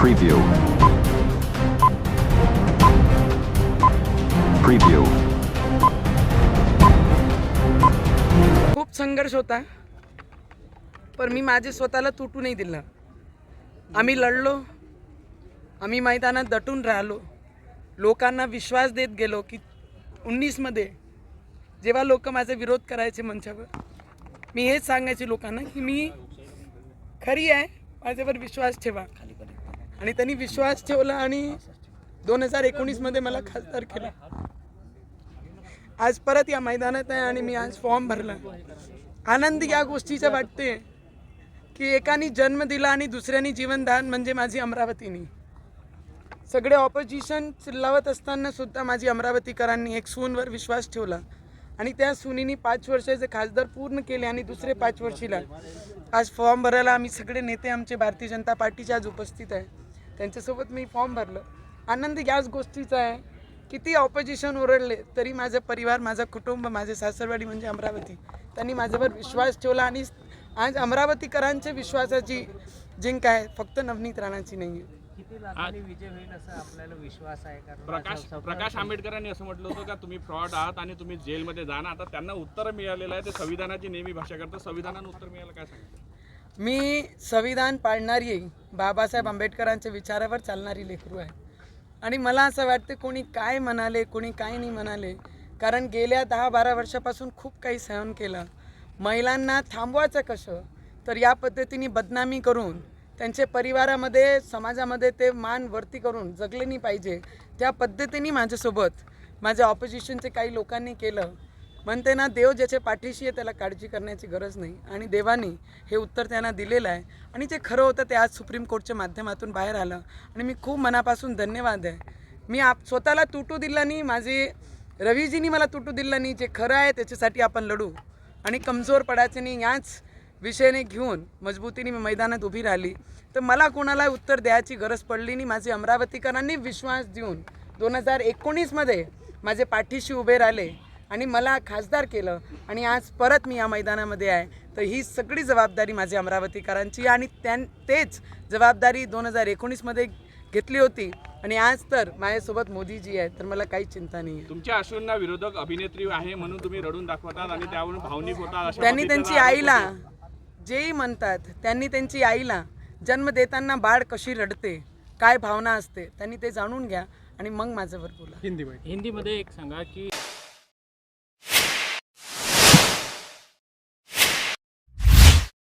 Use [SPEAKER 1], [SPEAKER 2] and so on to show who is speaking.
[SPEAKER 1] Preview. Preview.
[SPEAKER 2] खूप संघर्ष होता पण मी माझे स्वतःला तुटू नाही दिलं आम्ही लढलो आम्ही मैदानात दटून राहिलो लोकांना विश्वास देत गेलो की उन्नीसमध्ये जेव्हा लोक माझा विरोध करायचे मंचावर मी हेच सांगायचे लोकांना की मी खरी आहे माझ्यावर विश्वास ठेवा आणि त्यांनी विश्वास ठेवला आणि दोन हजार एकोणीसमध्ये मला खासदार केला. आज परत या मैदानात आहे आणि मी आज फॉर्म भरला. आनंद या गोष्टीचा वाटते की एकाने जन्म दिला आणि दुसऱ्याने जीवनदान म्हणजे माझी अमरावतीनी. सगळे ऑपोजिशन चिल्लावत असताना सुद्धा माझी अमरावतीकरांनी एक सूनवर विश्वास ठेवला. आणि त्या सुनीनी पाच वर्षाचे खासदार पूर्ण केले आणि दुसरे पाच वर्षीला आज फॉर्म भरायला आम्ही सगळे नेते आमचे भारतीय जनता पार्टीचे आज उपस्थित आहे. त्यांच्यासोबत मी फॉर्म भरलं. आनंद याच गोष्टीचा आहे किती ऑपोजिशन ओरडले तरी माझा परिवार माझं कुटुंब माझे सासरवाडी म्हणजे अमरावती. त्यांनी माझ्यावर विश्वास ठेवला आणि आज अमरावतीकरांच्या विश्वासाची जिंक आहे. फक्त नवनीत राणाची नाही आहे
[SPEAKER 3] किती लाखांनी विजय होईल असं आपल्याला विश्वास आहे? कारण
[SPEAKER 4] प्रकाश प्रकाश आंबेडकरांनी असं म्हटलं होतं का तुम्ही फ्रॉड आहात आणि तुम्ही जेलमध्ये जाणार आता त्यांना उत्तर मिळालेलं आहे. ते संविधानाची नेहमी भाषा करतात. संविधानानं उत्तर मिळालं काय सांगता?
[SPEAKER 2] मी संविधान पाळणारी बाबासाहेब आंबेडकरांच्या विचारावर चालणारी लेकरू आहे. आणि मला असं वाटतं कोणी काय म्हणाले कोणी काय नाही म्हणाले. कारण गेल्या दहा बारा वर्षापासून खूप काही सहन केलं. महिलांना थांबवायचं कसं? तर या पद्धतीने बदनामी करून त्यांचे परिवारामध्ये समाजामध्ये ते मान वरती करून जगले नाही पाहिजे. त्या पद्धतीने माझ्यासोबत माझ्या ऑपोजिशनचे काही लोकांनी केलं. म्हणते ना देव ज्याच्या पाठीशी आहे त्याला काळजी करण्याची गरज नाही. आणि देवानी हे उत्तर त्यांना दिलेलं आहे. आणि जे खरं होतं ते आज सुप्रीम कोर्टच्या माध्यमातून बाहेर आलं. आणि मी खूप मनापासून धन्यवाद आहे. मी आप स्वतःला तुटू दिला नाही माझे रवीजींनी मला तुटू दिला नाही. जे खरं आहे त्याच्यासाठी आपण लढू. आणि कमजोर पडायचे नाही याच विषयाने घेऊन मजबूतीने मी मैदानात उभी राहिली. तर मला कोणाला उत्तर द्यायची गरज पडली नाही. माझे अमरावतीकरांनी विश्वास देऊन दोन हजार एकोणीसमध्ये माझे पाठीशी उभे राहिले. आणि मला खासदार केलं आणि आज परत मी या मैदानामध्ये आहे. तर ही सगळी जबाबदारी माझी अमरावतीकरांची आणि त्यां तेच जबाबदारी दोन हजार एकोणीसमध्ये घेतली होती. आणि आज तर माझ्यासोबत मोदीजी आहेत तर मला काही चिंता नाही आहे.
[SPEAKER 4] तुमच्या अश्रूंना विरोधक अभिनेत्री आहे म्हणून तुम्ही रडून दाखवतात आणि त्यावरून भावनिक होतात
[SPEAKER 2] त्यांनी त्यांची आईला. जेही म्हणतात त्यांनी त्यांची आईला जन्म देताना बाळ कशी रडते काय भावना असते त्यांनी ते जाणून घ्या आणि मग माझ्यावर बोला.
[SPEAKER 3] हिंदीमध्ये एक सांगा की